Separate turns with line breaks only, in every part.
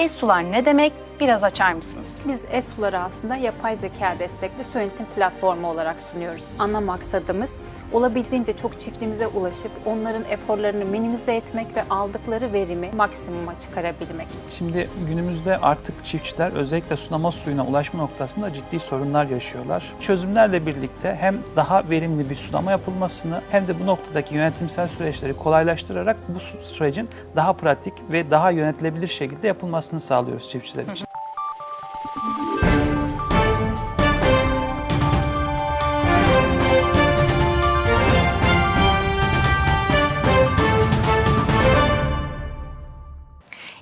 E-sular ne demek? Biraz açar mısınız?
Biz E-Suları aslında yapay zeka destekli su platformu olarak sunuyoruz. Ana maksadımız olabildiğince çok çiftçimize ulaşıp onların eforlarını minimize etmek ve aldıkları verimi maksimuma çıkarabilmek.
Şimdi günümüzde artık çiftçiler özellikle sulama suyuna ulaşma noktasında ciddi sorunlar yaşıyorlar. Çözümlerle birlikte hem daha verimli bir sulama yapılmasını hem de bu noktadaki yönetimsel süreçleri kolaylaştırarak bu sürecin daha pratik ve daha yönetilebilir şekilde yapılmasını sağlıyoruz çiftçiler için.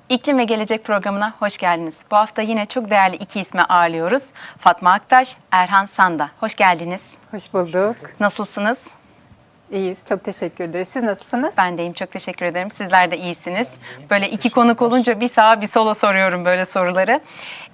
İklim ve Gelecek programına hoş geldiniz. Bu hafta yine çok değerli iki ismi ağırlıyoruz. Fatma Aktaş, Erhan Sanda. Hoş geldiniz.
Hoş bulduk.
Nasılsınız?
İyiyiz. Çok teşekkür ederiz. Siz nasılsınız?
Ben deyim çok teşekkür ederim. Sizler de iyisiniz. Böyle iki konuk olunca bir sağa bir sola soruyorum böyle soruları.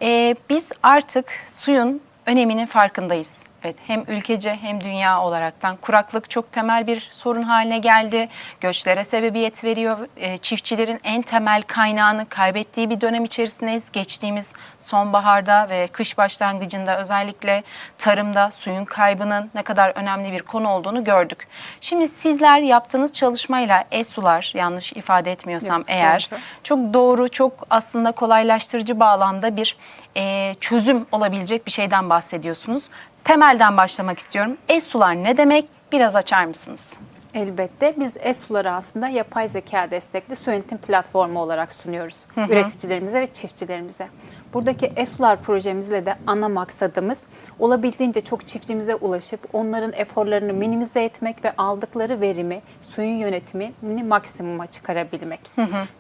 Ee, biz artık suyun öneminin farkındayız. Evet, hem ülkece hem dünya olaraktan kuraklık çok temel bir sorun haline geldi. Göçlere sebebiyet veriyor. Ee, çiftçilerin en temel kaynağını kaybettiği bir dönem içerisindeyiz. Geçtiğimiz sonbaharda ve kış başlangıcında özellikle tarımda suyun kaybının ne kadar önemli bir konu olduğunu gördük. Şimdi sizler yaptığınız çalışmayla E-Sular yanlış ifade etmiyorsam
Yok,
eğer
doğru.
çok doğru, çok aslında kolaylaştırıcı bağlamda bir e, çözüm olabilecek bir şeyden bahsediyorsunuz. Temelden başlamak istiyorum. E-Sular ne demek? Biraz açar mısınız?
Elbette biz E-Suları aslında yapay zeka destekli su yönetim platformu olarak sunuyoruz üreticilerimize ve çiftçilerimize. Buradaki E-Sular projemizle de ana maksadımız olabildiğince çok çiftçimize ulaşıp onların eforlarını minimize etmek ve aldıkları verimi, suyun yönetimini maksimuma çıkarabilmek.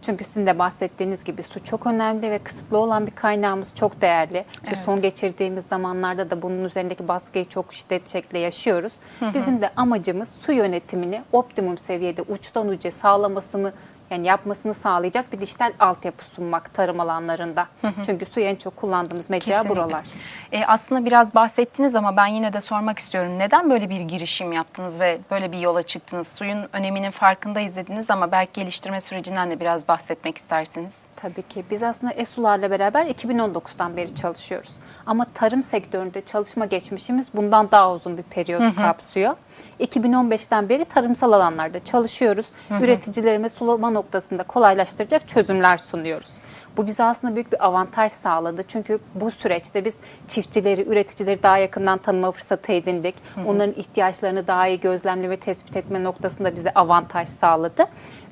Çünkü sizin de bahsettiğiniz gibi su çok önemli ve kısıtlı olan bir kaynağımız çok değerli. Şu son geçirdiğimiz zamanlarda da bunun üzerindeki baskıyı çok şiddetli şekilde yaşıyoruz. Bizim de amacımız su yönetimini optimum seviyede uçtan uca sağlamasını yani yapmasını sağlayacak bir dijital altyapı sunmak tarım alanlarında. Çünkü suyu en çok kullandığımız mecra
Kesinlikle.
buralar.
E, aslında biraz bahsettiniz ama ben yine de sormak istiyorum. Neden böyle bir girişim yaptınız ve böyle bir yola çıktınız? Suyun öneminin farkındayız dediniz ama belki geliştirme sürecinden de biraz bahsetmek istersiniz.
Tabii ki. Biz aslında ESU'larla beraber 2019'dan beri çalışıyoruz. Ama tarım sektöründe çalışma geçmişimiz bundan daha uzun bir periyodu kapsıyor. 2015'ten beri tarımsal alanlarda çalışıyoruz. Üreticilerime sulama noktasında kolaylaştıracak çözümler sunuyoruz. Bu bize aslında büyük bir avantaj sağladı. Çünkü bu süreçte biz çiftçileri, üreticileri daha yakından tanıma fırsatı edindik. Onların ihtiyaçlarını daha iyi gözlemle ve tespit etme noktasında bize avantaj sağladı.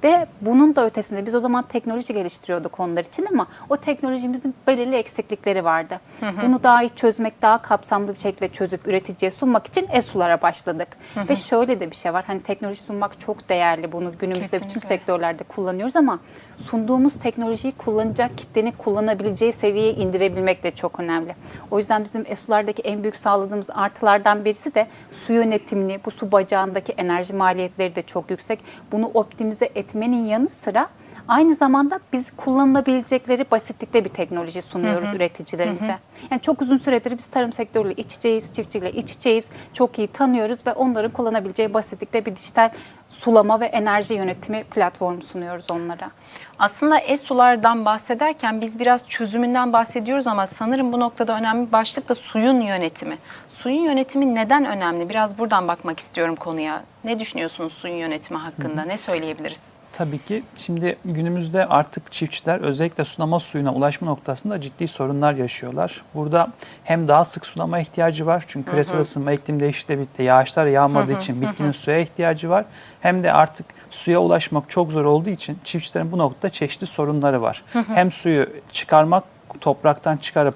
Ve bunun da ötesinde biz o zaman teknoloji geliştiriyorduk onlar için ama o teknolojimizin belirli eksiklikleri vardı. Bunu daha iyi çözmek, daha kapsamlı bir şekilde çözüp üreticiye sunmak için ESU'lara başladık. Ve şöyle de bir şey var. Hani teknoloji sunmak çok değerli. Bunu günümüzde bütün
Kesinlikle.
sektörlerde kullanıyoruz ama sunduğumuz teknolojiyi kullanacak kitlenin kullanabileceği seviyeye indirebilmek de çok önemli. O yüzden bizim ESU'lardaki en büyük sağladığımız artılardan birisi de su yönetimini, bu su bacağındaki enerji maliyetleri de çok yüksek. Bunu optimize etmenin yanı sıra aynı zamanda biz kullanılabilecekleri basitlikte bir teknoloji sunuyoruz üreticilerimize. Yani çok uzun süredir biz tarım sektörüyle iç içeyiz, çiftçiyle iç içeyiz. Çok iyi tanıyoruz ve onların kullanabileceği basitlikte bir dijital sulama ve enerji yönetimi platformu sunuyoruz onlara.
Aslında E-Sulardan bahsederken biz biraz çözümünden bahsediyoruz ama sanırım bu noktada önemli bir başlık da suyun yönetimi. Suyun yönetimi neden önemli? Biraz buradan bakmak istiyorum konuya. Ne düşünüyorsunuz suyun yönetimi hakkında? Ne söyleyebiliriz?
Tabii ki şimdi günümüzde artık çiftçiler özellikle sulama suyuna ulaşma noktasında ciddi sorunlar yaşıyorlar. Burada hem daha sık sulama ihtiyacı var çünkü küresel ısınma, iklim değişikliğiyle birlikte yağışlar yağmadığı için bitkinin suya ihtiyacı var. Hem de artık suya ulaşmak çok zor olduğu için çiftçilerin bu noktada çeşitli sorunları var. Hem suyu çıkarmak topraktan çıkarıp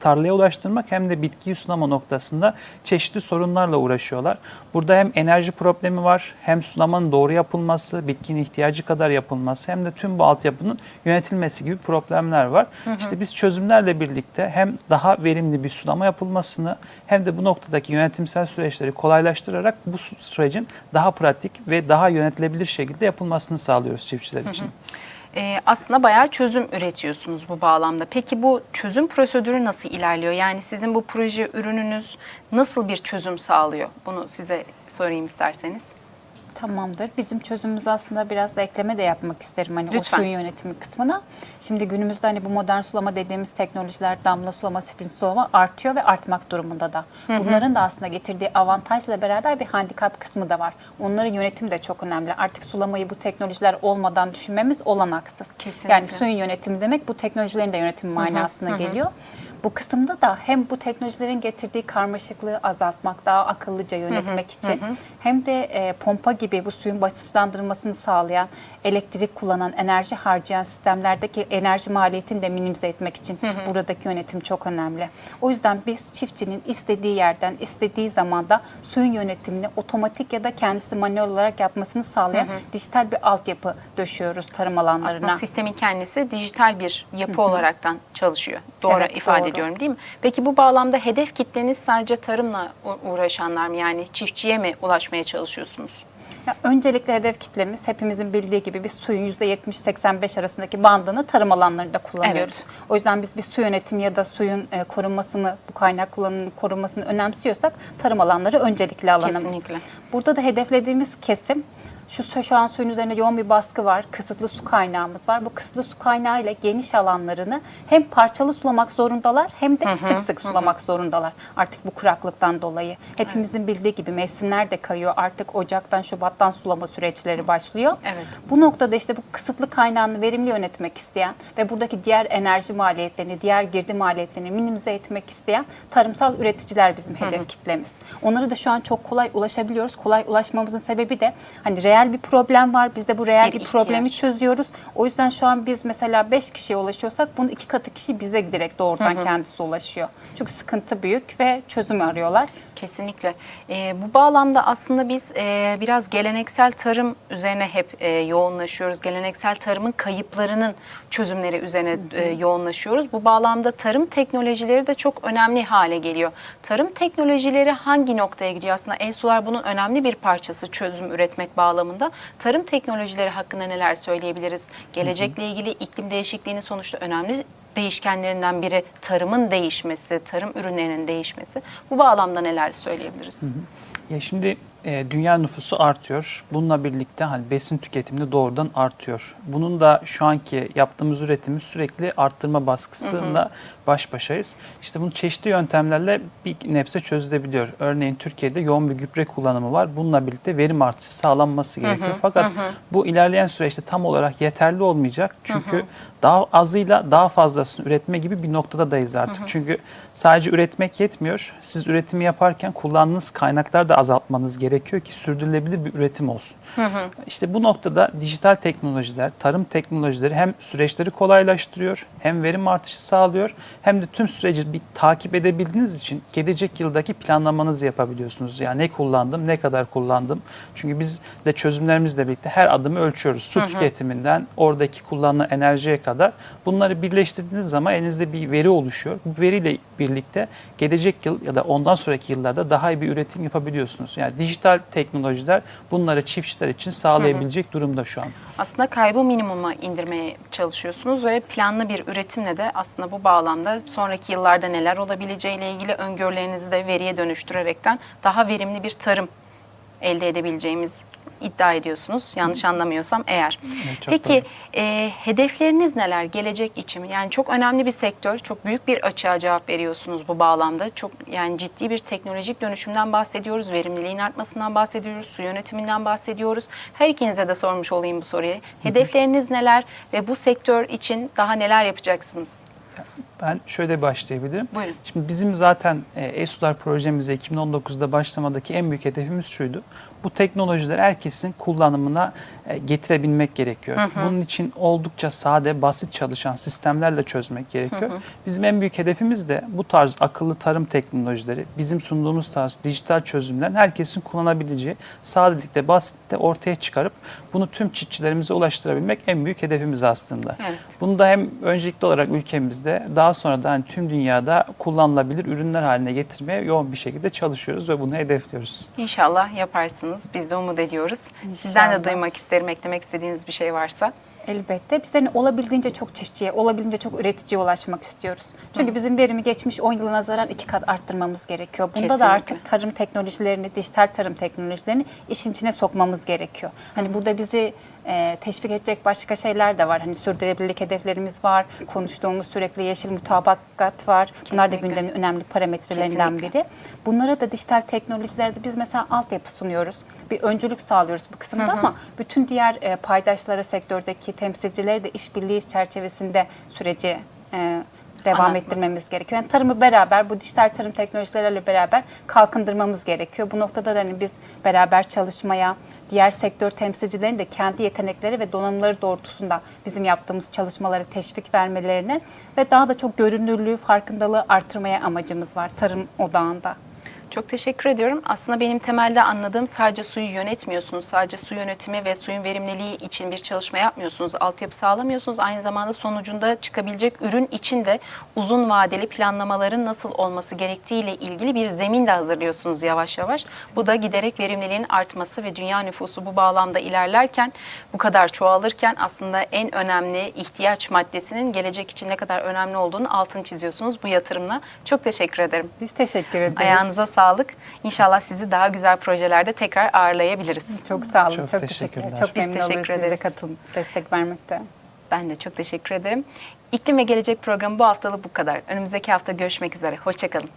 tarlaya ulaştırmak hem de bitkiyi sulama noktasında çeşitli sorunlarla uğraşıyorlar. Burada hem enerji problemi var, hem sulamanın doğru yapılması, bitkinin ihtiyacı kadar yapılması hem de tüm bu altyapının yönetilmesi gibi problemler var. İşte biz çözümlerle birlikte hem daha verimli bir sulama yapılmasını hem de bu noktadaki yönetimsel süreçleri kolaylaştırarak bu sürecin daha pratik ve daha yönetilebilir şekilde yapılmasını sağlıyoruz çiftçiler için.
Ee, aslında bayağı çözüm üretiyorsunuz bu bağlamda. Peki bu çözüm prosedürü nasıl ilerliyor? Yani sizin bu proje ürününüz nasıl bir çözüm sağlıyor? Bunu size sorayım isterseniz.
Tamamdır. Bizim çözümümüz aslında biraz da ekleme de yapmak isterim hani
Lütfen.
o suyun yönetimi kısmına. Şimdi günümüzde hani bu modern sulama dediğimiz teknolojiler damla sulama, sprint sulama artıyor ve artmak durumunda da. Bunların da aslında getirdiği avantajla beraber bir handikap kısmı da var. Onların yönetimi de çok önemli. Artık sulamayı bu teknolojiler olmadan düşünmemiz olanaksız.
Kesinlikle.
Yani suyun yönetimi demek bu teknolojilerin de yönetimi manasına geliyor. Bu kısımda da hem bu teknolojilerin getirdiği karmaşıklığı azaltmak, daha akıllıca yönetmek için hem de e, pompa gibi bu suyun basınçlandırılmasını sağlayan, elektrik kullanan, enerji harcayan sistemlerdeki enerji maliyetini de minimize etmek için buradaki yönetim çok önemli. O yüzden biz çiftçinin istediği yerden, istediği zamanda suyun yönetimini otomatik ya da kendisi manuel olarak yapmasını sağlayan dijital bir altyapı döşüyoruz tarım alanlarına.
Aslında sistemin kendisi dijital bir yapı olaraktan çalışıyor. Doğru
Evet,
ifade
doğru.
Ediyorum değil mi? Peki bu bağlamda hedef kitleniz sadece tarımla uğraşanlar mı? Yani çiftçiye mi ulaşmaya çalışıyorsunuz?
Ya öncelikle hedef kitlemiz hepimizin bildiği gibi biz suyun %70-85 arasındaki bandını tarım alanlarında kullanıyoruz.
Evet.
O yüzden biz bir su yönetimi ya da suyun e, korunmasını, bu kaynak kullanımının korunmasını önemsiyorsak tarım alanları öncelikli alanımız.
Kesinlikle.
Burada da hedeflediğimiz kesim şu, şu an suyun üzerinde yoğun bir baskı var. Kısıtlı su kaynağımız var. Bu kısıtlı su kaynağı ile geniş alanlarını hem parçalı sulamak zorundalar hem de sık sık sulamak zorundalar. Artık bu kuraklıktan dolayı. Hepimizin bildiği gibi mevsimler de kayıyor. Artık Ocak'tan Şubat'tan sulama süreçleri başlıyor.
Evet.
Bu noktada işte bu kısıtlı kaynağını verimli yönetmek isteyen ve buradaki diğer enerji maliyetlerini, diğer girdi maliyetlerini minimize etmek isteyen tarımsal üreticiler bizim hedef kitlemiz. Onlara da şu an çok kolay ulaşabiliyoruz. Kolay ulaşmamızın sebebi de hani reel bir problem var. Biz de bu reel
Bir
bir, problemi çözüyoruz. O yüzden şu an biz mesela 5 kişiye ulaşıyorsak bunun iki katı kişi bize direkt doğrudan kendisi ulaşıyor. Çünkü sıkıntı büyük ve çözüm arıyorlar.
Kesinlikle. Ee, bu bağlamda aslında biz e, biraz geleneksel tarım üzerine hep e, yoğunlaşıyoruz. Geleneksel tarımın kayıplarının çözümleri üzerine e, yoğunlaşıyoruz. Bu bağlamda tarım teknolojileri de çok önemli hale geliyor. Tarım teknolojileri hangi noktaya gidiyor? Aslında e-sular bunun önemli bir parçası çözüm üretmek bağlamında. Tarım teknolojileri hakkında neler söyleyebiliriz? Gelecekle ilgili iklim değişikliğinin sonuçta önemli değişkenlerinden biri tarımın değişmesi, tarım ürünlerinin değişmesi. Bu bağlamda neler söyleyebiliriz?
Ya şimdi e, dünya nüfusu artıyor. Bununla birlikte hani besin tüketimi de doğrudan artıyor. Bunun da şu anki yaptığımız üretimi sürekli arttırma baskısında baş başayız. İşte bunu çeşitli yöntemlerle bir nebze çözülebiliyor. Örneğin Türkiye'de yoğun bir gübre kullanımı var. Bununla birlikte verim artışı sağlanması gerekiyor. Fakat bu ilerleyen süreçte tam olarak yeterli olmayacak. Çünkü daha azıyla daha fazlasını üretme gibi bir noktada artık. Çünkü sadece üretmek yetmiyor. Siz üretimi yaparken kullandığınız kaynaklar da azaltmanız gerekiyor ki sürdürülebilir bir üretim olsun. İşte bu noktada dijital teknolojiler, tarım teknolojileri hem süreçleri kolaylaştırıyor, hem verim artışı sağlıyor, hem de tüm süreci bir takip edebildiğiniz için gelecek yıldaki planlamanızı yapabiliyorsunuz. Yani ne kullandım, ne kadar kullandım. Çünkü biz de çözümlerimizle birlikte her adımı ölçüyoruz. Su tüketiminden oradaki kullanılan enerjiye kadar. Bunları birleştirdiğiniz zaman elinizde bir veri oluşuyor. Bu veriyle birlikte gelecek yıl ya da ondan sonraki yıllarda daha iyi bir üretim yapabiliyorsunuz. Yani dijital teknolojiler bunları çiftçiler için sağlayabilecek durumda şu an.
Aslında kaybı minimuma indirmeye çalışıyorsunuz ve planlı bir üretimle de aslında bu bağlamda sonraki yıllarda neler olabileceğiyle ilgili öngörülerinizi de veriye dönüştürerekten daha verimli bir tarım elde edebileceğimiz iddia ediyorsunuz. Yanlış anlamıyorsam eğer.
Çok
Peki e, hedefleriniz neler gelecek için? Yani çok önemli bir sektör, çok büyük bir açığa cevap veriyorsunuz bu bağlamda. Çok yani ciddi bir teknolojik dönüşümden bahsediyoruz, verimliliğin artmasından bahsediyoruz, su yönetiminden bahsediyoruz. Her ikinize de sormuş olayım bu soruyu. Hedefleriniz neler ve bu sektör için daha neler yapacaksınız?
Ben şöyle başlayabilirim.
Buyurun.
Şimdi bizim zaten e, ESULAR projemize 2019'da başlamadaki en büyük hedefimiz şuydu. Bu teknolojiler herkesin kullanımına e, getirebilmek gerekiyor. Bunun için oldukça sade, basit çalışan sistemlerle çözmek gerekiyor. Bizim en büyük hedefimiz de bu tarz akıllı tarım teknolojileri, bizim sunduğumuz tarz dijital çözümlerin herkesin kullanabileceği sadelikte, basitte ortaya çıkarıp bunu tüm çiftçilerimize ulaştırabilmek en büyük hedefimiz aslında.
Evet.
Bunu da hem öncelikli olarak ülkemizde daha sonra da hani tüm dünyada kullanılabilir ürünler haline getirmeye yoğun bir şekilde çalışıyoruz ve bunu hedefliyoruz.
İnşallah yaparsınız. Biz de umut ediyoruz. Sizden de
İnşallah.
duymak isterim eklemek istediğiniz bir şey varsa.
Elbette. Biz de hani olabildiğince çok çiftçiye, olabildiğince çok üreticiye ulaşmak istiyoruz. Çünkü bizim verimi geçmiş 10 yıla nazaran iki kat arttırmamız gerekiyor. Bunda
Kesinlikle.
da artık tarım teknolojilerini, dijital tarım teknolojilerini işin içine sokmamız gerekiyor. Hani burada bizi e, teşvik edecek başka şeyler de var. Hani sürdürülebilirlik hedeflerimiz var. Konuştuğumuz sürekli yeşil mutabakat var. Bunlar da
Kesinlikle.
gündemin önemli parametrelerinden
Kesinlikle.
biri. Bunlara da dijital teknolojilerde biz mesela altyapı sunuyoruz. Bir öncülük sağlıyoruz bu kısımda ama bütün diğer e, paydaşlara, sektördeki temsilcilere de işbirliği çerçevesinde süreci e, devam
Anlatmak.
ettirmemiz gerekiyor. Yani tarımı beraber, bu dijital tarım teknolojileriyle beraber kalkındırmamız gerekiyor. Bu noktada da hani biz beraber çalışmaya, diğer sektör temsilcilerinin de kendi yetenekleri ve donanımları doğrultusunda bizim yaptığımız çalışmaları teşvik vermelerine ve daha da çok görünürlüğü, farkındalığı artırmaya amacımız var tarım odağında.
Çok teşekkür ediyorum. Aslında benim temelde anladığım sadece suyu yönetmiyorsunuz. Sadece su yönetimi ve suyun verimliliği için bir çalışma yapmıyorsunuz. Altyapı sağlamıyorsunuz. Aynı zamanda sonucunda çıkabilecek ürün için de uzun vadeli planlamaların nasıl olması gerektiği ile ilgili bir zemin de hazırlıyorsunuz yavaş yavaş. Bu da giderek verimliliğin artması ve dünya nüfusu bu bağlamda ilerlerken, bu kadar çoğalırken aslında en önemli ihtiyaç maddesinin gelecek için ne kadar önemli olduğunu altını çiziyorsunuz bu yatırımla. Çok teşekkür ederim.
Biz teşekkür ederiz.
Ayağınıza sağlık. İnşallah sizi daha güzel projelerde tekrar ağırlayabiliriz.
Çok sağ olun.
Çok
Çok,
teşekkürler.
teşekkürler. Çok
Biz
memnun
teşekkür
oluruz bize
ederiz.
katılıp destek vermekte.
Ben de çok teşekkür ederim. İklim ve Gelecek programı bu haftalık bu kadar. Önümüzdeki hafta görüşmek üzere. Hoşçakalın.